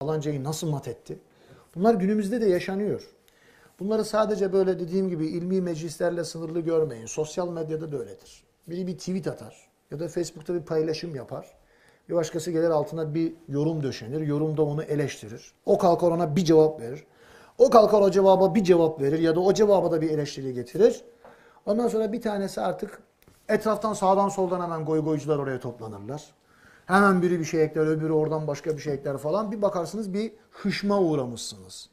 falancayı nasıl mat etti? Bunlar günümüzde de yaşanıyor. Bunları sadece böyle dediğim gibi ilmi meclislerle sınırlı görmeyin. Sosyal medyada da öyledir. Biri bir tweet atar ya da Facebook'ta bir paylaşım yapar. Bir başkası gelir altına bir yorum döşenir. Yorumda onu eleştirir. O kalkar ona bir cevap verir. O kalkar o cevaba bir cevap verir ya da o cevaba da bir eleştiri getirir. Ondan sonra bir tanesi artık etraftan sağdan soldan hemen goy goycular oraya toplanırlar. Hemen biri bir şey ekler, öbürü oradan başka bir şey ekler falan. Bir bakarsınız bir hışma uğramışsınız.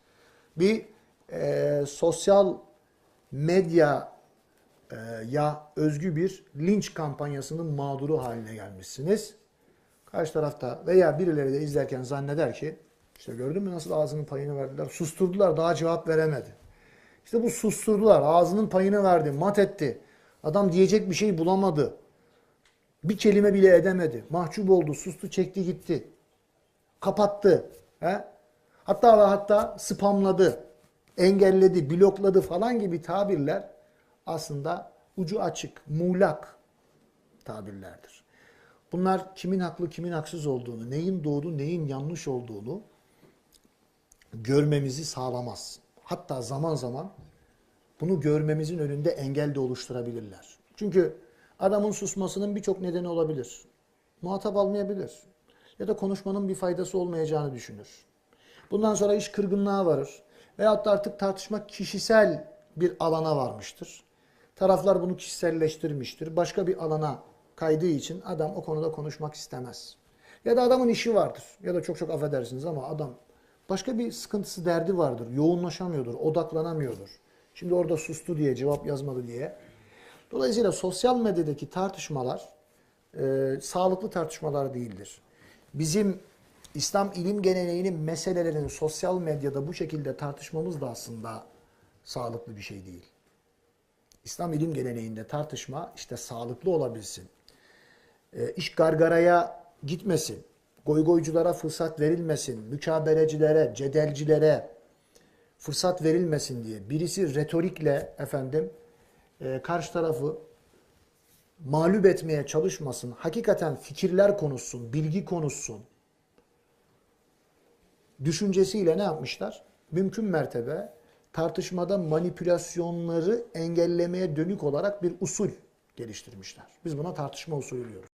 Bir e, sosyal medya e, ya özgü bir linç kampanyasının mağduru haline gelmişsiniz. Karşı tarafta veya birileri de izlerken zanneder ki işte gördün mü nasıl ağzının payını verdiler. Susturdular daha cevap veremedi. İşte bu susturdular. Ağzının payını verdi. Mat etti. Adam diyecek bir şey bulamadı. Bir kelime bile edemedi. Mahcup oldu. Sustu çekti gitti. Kapattı. He? Hatta ve hatta spamladı. Engelledi, blokladı falan gibi tabirler aslında ucu açık, muğlak tabirlerdir. Bunlar kimin haklı, kimin haksız olduğunu, neyin doğru, neyin yanlış olduğunu görmemizi sağlamaz. Hatta zaman zaman bunu görmemizin önünde engel de oluşturabilirler. Çünkü adamın susmasının birçok nedeni olabilir. Muhatap almayabilir. Ya da konuşmanın bir faydası olmayacağını düşünür. Bundan sonra iş kırgınlığa varır. Veyahut da artık tartışma kişisel bir alana varmıştır. Taraflar bunu kişiselleştirmiştir. Başka bir alana kaydığı için adam o konuda konuşmak istemez. Ya da adamın işi vardır. Ya da çok çok affedersiniz ama adam başka bir sıkıntısı, derdi vardır. Yoğunlaşamıyordur, odaklanamıyordur. Şimdi orada sustu diye, cevap yazmadı diye. Dolayısıyla sosyal medyadaki tartışmalar e, sağlıklı tartışmalar değildir. Bizim İslam ilim geleneğinin meselelerini sosyal medyada bu şekilde tartışmamız da aslında sağlıklı bir şey değil. İslam ilim geleneğinde tartışma işte sağlıklı olabilsin. E, iş gargaraya gitmesin. Goygoyculara fırsat verilmesin. Mükabelecilere, cedelcilere fırsat verilmesin diye. Birisi retorikle efendim e, karşı tarafı mağlup etmeye çalışmasın. Hakikaten fikirler konuşsun, bilgi konuşsun. Düşüncesiyle ne yapmışlar? Mümkün mertebe tartışmada manipülasyonları engellemeye dönük olarak bir usul geliştirmişler. Biz buna tartışma usulü diyoruz.